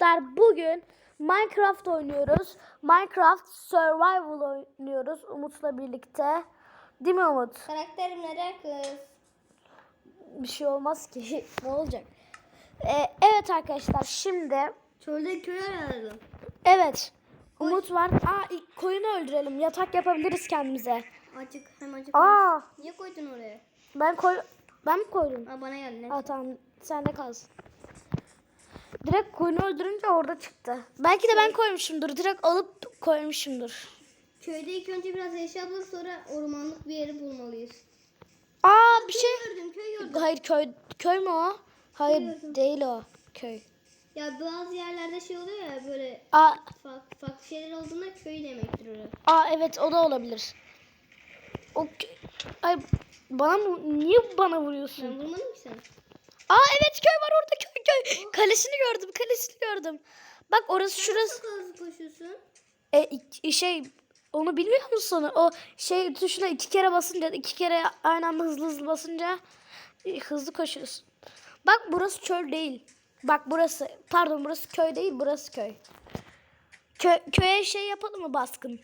arkadaşlar bugün Minecraft oynuyoruz. Minecraft Survival oynuyoruz Umut'la birlikte. Değil mi Umut? Karakterim neden kız? Bir şey olmaz ki. ne olacak? Ee, evet arkadaşlar şimdi Çölde köy aradım. evet Umut var. Aa ilk koyunu öldürelim. Yatak yapabiliriz kendimize. Acık hem acık. Aa Niye koydun oraya? ben koy ben mi koydum? Aa bana geldi? Aa tamam sende kalsın. Direkt koyunu öldürünce orada çıktı. Belki de ben koymuşumdur. Direkt alıp koymuşumdur. Köyde ilk önce biraz eşya bul sonra ormanlık bir yeri bulmalıyız. Aa bir şey. Gördüm köy gördüm. Hayır köy köy mü o? Hayır Bilmiyorum. değil o köy. Ya bazı yerlerde şey oluyor ya böyle Aa, farklı, farklı şeyler olduğunda köy demektir orası. aa evet o da olabilir. O Ay bana mı niye bana vuruyorsun? Ben vurmadım ki sana. Aa evet köy var orada köy köy. Kalesini gördüm kalesini gördüm. Bak orası şurası. Çok hızlı koşuyorsun. E şey onu bilmiyor musun? O şey tuşuna iki kere basınca iki kere aynı anda hızlı hızlı basınca e, hızlı koşuyorsun. Bak burası çöl değil. Bak burası pardon burası köy değil burası köy. Kö köye şey yapalım mı baskın?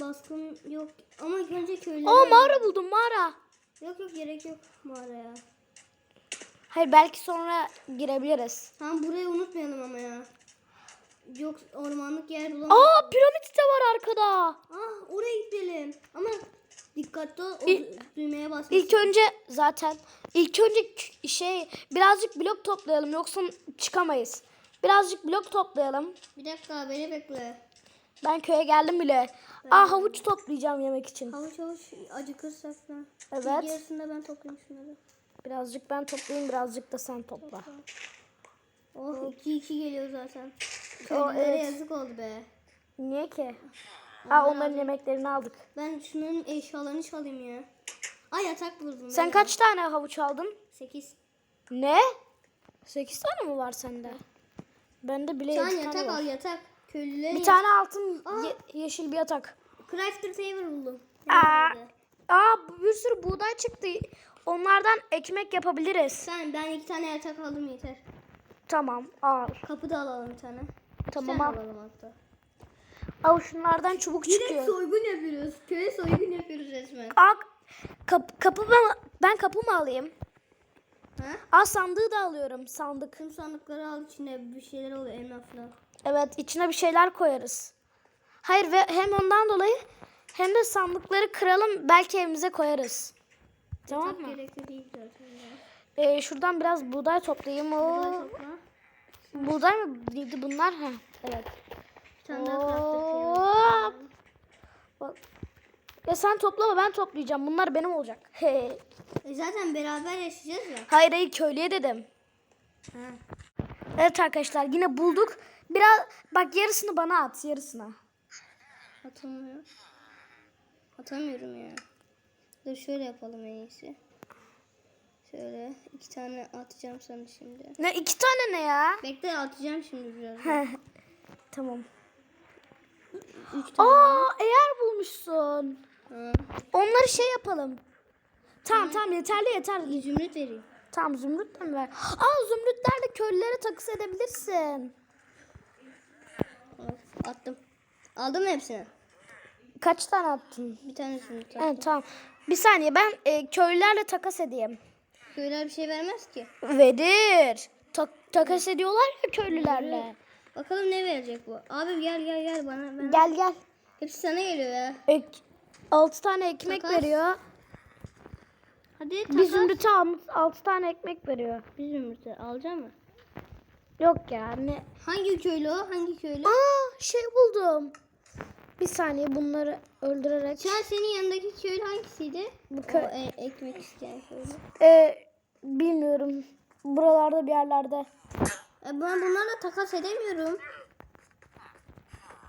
Baskın yok ama önce köyler. Aa mağara buldum mağara. Yok yok gerek yok mağaraya. Hayır belki sonra girebiliriz. Tamam burayı unutmayalım ama ya. Yok ormanlık yer bulamayız. Aa piramit de var arkada. Ah oraya gidelim. Ama dikkatli ol. İlk- düğmeye basmasın. İlk önce zaten ilk önce şey birazcık blok toplayalım yoksa çıkamayız. Birazcık blok toplayalım. Bir dakika beni bekle. Ben köye geldim bile. Aa havuç toplayacağım yemek için. Havuç havuç acıkırsak da. Evet. Yarısında ben toplayayım şunları. Birazcık ben toplayayım birazcık da sen topla. Oh 2-2 geliyor zaten. O, evet. yazık oldu be. Niye ki? Aa onların yemeklerini aldık. Ben şunların eşyalarını çalayım ya. Ay yatak buldum. Sen kaç tane havuç aldın? 8. Ne? 8 tane mi var sende? Bende bile Sen 7 yatak tane al var. yatak. Köylülerin Bir tane altın Aa. ye- yeşil bir yatak. Crafter table buldum. Aa, aa bir sürü buğday çıktı. Onlardan ekmek yapabiliriz. Sen ben iki tane yatak aldım yeter. Tamam al. Kapı da alalım bir tane. Tamam, al. alalım hatta. Al şunlardan çubuk Direkt çıkıyor. soygun yapıyoruz. Köye soygun yapıyoruz resmen. Aa, kap, kapı ben, ben kapı mı alayım? Ha? Aa sandığı da alıyorum sandık. Tüm sandıkları al içinde bir şeyler oluyor elma falan. Evet içine bir şeyler koyarız. Hayır ve hem ondan dolayı hem de sandıkları kıralım belki evimize koyarız. Tamam mı? gerekli değil zaten ya. Ee, şuradan biraz buğday toplayayım. Oo, topla. buğday mı değildi bunlar? Ha, evet. Hop. Bak. Ya sen toplama ben toplayacağım. Bunlar benim olacak. E zaten beraber yaşayacağız ya. Hayır hayır köylüye dedim. Ha. Evet arkadaşlar yine bulduk. Biraz bak yarısını bana at yarısına. Atamıyorum. Atamıyorum ya. Dur şöyle yapalım en iyisi. Şöyle iki tane atacağım sana şimdi. Ne iki tane ne ya? Bekle atacağım şimdi biraz. tamam. Üç tane. Aa eğer bulmuşsun. Ha. Onları şey yapalım. Tamam tamam yeterli yeterli. Zümrüt vereyim. Tamam zümrüt de mi ver? Aa zümrütlerle köylülere takas edebilirsin. Attım. Aldım mı hepsini? Kaç tane attın? Bir tane zümrüt attım. Evet tamam. Bir saniye ben e, köylülerle takas edeyim. Köyler bir şey vermez ki. Verir. Ta- takas ediyorlar ya köylülerle. Bakalım ne verecek bu. Abi gel gel gel bana. bana. Gel gel. Hepsi sana geliyor ya. Ek, 6 tane ekmek Takas. veriyor. Hadi Bir takas. zümrüte 6 tane ekmek veriyor. Bir zümrüt alacağım mı? Yok ya ne? Hangi köylü o? Hangi köylü? Aa şey buldum. Bir saniye bunları öldürerek. Şu an senin yanındaki köylü hangisiydi? Bu O köy. e- ekmek isteyen köylü. Ee, bilmiyorum. Buralarda bir yerlerde. E ben bunlarla takas edemiyorum.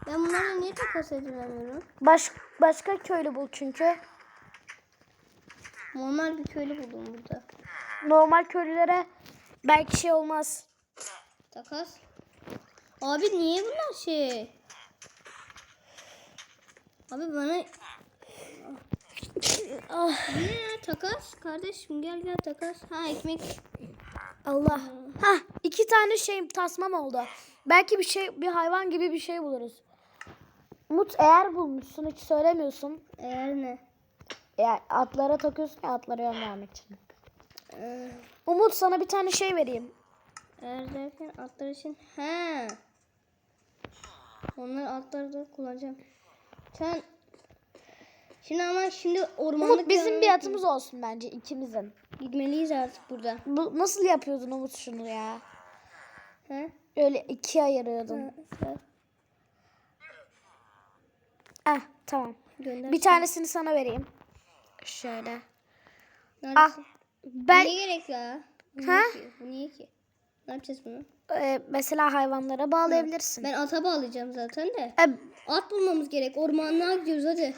Ben bunlarla niye takas edemiyorum? Baş, başka köylü bul çünkü. Normal bir köylü buldum burada. Normal köylülere belki şey olmaz. Takas. Abi niye bunlar şey? Abi bana... Ah, ya takas? Kardeşim gel gel takas. Ha ekmek. Allah. Ha iki tane şey tasmam oldu. Belki bir şey bir hayvan gibi bir şey buluruz. Umut eğer bulmuşsun hiç söylemiyorsun. Eğer ne? Ya atlara takıyorsun ya atlara yön vermek için. Ee, Umut sana bir tane şey vereyim. eğer derken atlar için. He. Onları atları da kullanacağım. Sen Şimdi ama şimdi ormanlık Umut bizim bir atımız olsun bence ikimizin. Gitmeliyiz artık burada. Bu, nasıl yapıyordun Umut şunu ya? He? Öyle ikiye ayırıyordun. He. Eh tamam. Gönder. Bir tanesini sana vereyim. Şöyle. Ah Neredesin? ben Ne gerek ya? Bu Ha? niye ki? Bu niye ki? Ne yapacağız bunu? e, mesela hayvanlara bağlayabilirsin. Ben ata bağlayacağım zaten de. E, At bulmamız gerek. Ormanlığa gidiyoruz hadi.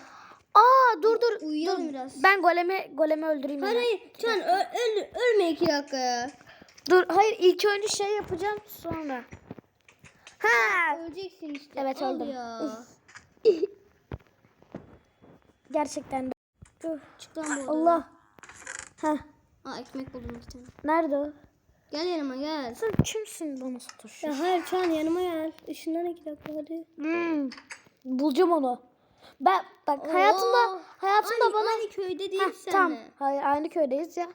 aa dur dur. Uyuyalım dur. biraz. Ben golemi golemi öldüreyim. Hayır hemen. hayır. Can öl, öl, ölme iki dakika ya. Dur hayır ilk önce şey yapacağım sonra. Ha Öleceksin işte. Evet, Al öldüm. Ya. gerçekten de. Dur. Çık lan buradan. Allah. Ha Aa ekmek buldum iki tane. nerede o? Gel yanıma gel. Sen kimsin bana sataşıyorsun? Ya hayır Can yanıma gel. Işınlan iki dakika hadi. Hmm, bulacağım onu. Ben bak hayatımda Oo. hayatımda aynı, bana Aynı köyde değil Heh, senle. tamam. Hayır aynı köydeyiz ya.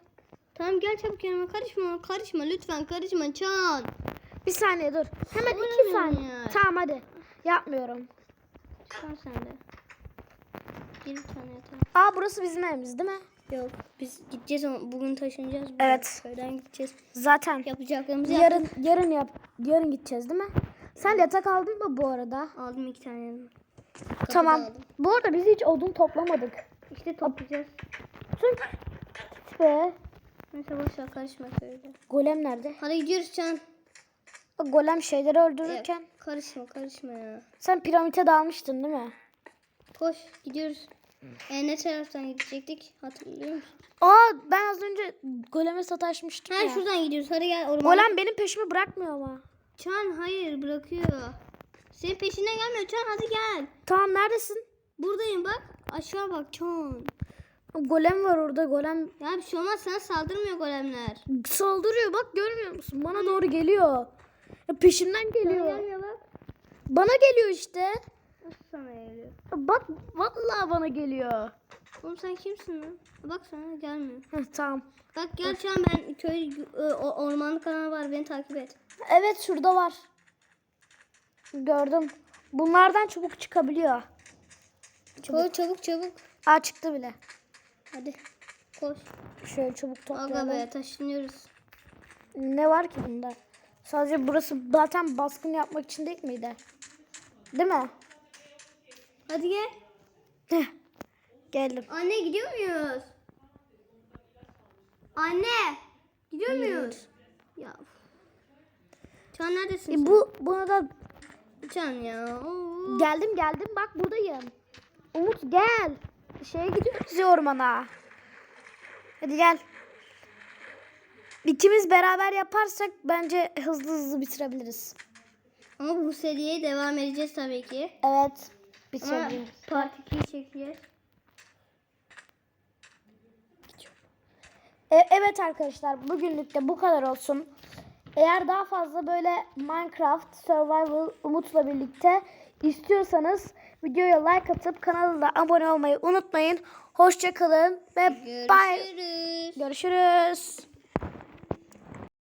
Tamam gel çabuk yanıma karışma. Karışma lütfen karışma Can. Bir saniye dur. Hemen iki Oynamıyorum saniye. ya. Tamam hadi. Yapmıyorum. Can sen de. Gir bir tane yatağa. Aa burası bizim evimiz değil mi? Yok biz gideceğiz ama bugün taşınacağız. Bugün Evet. Köyden gideceğiz. Zaten Yapacaklarımızı yarın yarın yarın yap yarın gideceğiz değil mi? Sen yatak aldın mı bu arada? aldım iki tane yanıma. tamam. aldım. Bu arada biz hiç odun toplamadık. İşte toplayacağız. Tüm be. Neyse boş ver karışma köyde. Golem nerede? Hadi gidiyoruz Can. Bak golem şeyleri öldürürken Karışma karışma ya. sen piramite dalmıştın değil mi? Koş gidiyoruz. E, ne taraftan gidecektik hatırlıyor musun? Aa ben az önce goleme sataşmıştım Ha ya. şuradan gidiyoruz hadi gel orman. Golem benim peşimi bırakmıyor ama. Can hayır bırakıyor. Senin peşinden gelmiyor Can hadi gel. Tamam neredesin? Buradayım bak. Aşağı bak Can. Golem var orada golem Ya bir şey olmaz sana saldırmıyor golemler. saldırıyor bak görmüyor musun? Bana doğru geliyor. Ya peşimden Sana geliyor. gelmiyor bak. Bana geliyor işte. Nasıl sana geliyor? Bak vallahi bana geliyor. Oğlum sen kimsin lan? Bak sana gelmiyor. Heh, tamam. Bak gel Can ben köy e, ormanlık kanalı var beni takip et. Evet şurada var. Gördüm. Bunlardan çubuk çıkabiliyor. Koy çabuk çabuk. Aa çıktı bile. Hadi koş. Şöyle çubuk Aga toplayalım. be taşınıyoruz. Ne var ki bunda? Sadece burası zaten baskın yapmak için değil miydi? Değil mi? Hadi gel. Heh, Geldim. Anne gidiyor muyuz? Anne gidiyor muyuz? Ya. Can neredesin E, bu buna da Can ya. Oo. geldim geldim bak buradayım. Umut gel. Şeye gidiyoruz ya ormana. Hadi gel. İkimiz beraber yaparsak bence hızlı hızlı bitirebiliriz. Ama bu seriye devam edeceğiz tabii ki. Evet. Ama Bitirebiliriz. part 2'yi çekeceğiz. E, evet arkadaşlar bugünlük de bu kadar olsun. Eğer daha fazla böyle Minecraft Survival Umut'la birlikte istiyorsanız videoya like atıp kanala da abone olmayı unutmayın. Hoşçakalın ve bye. Görüşürüz. Görüşürüz.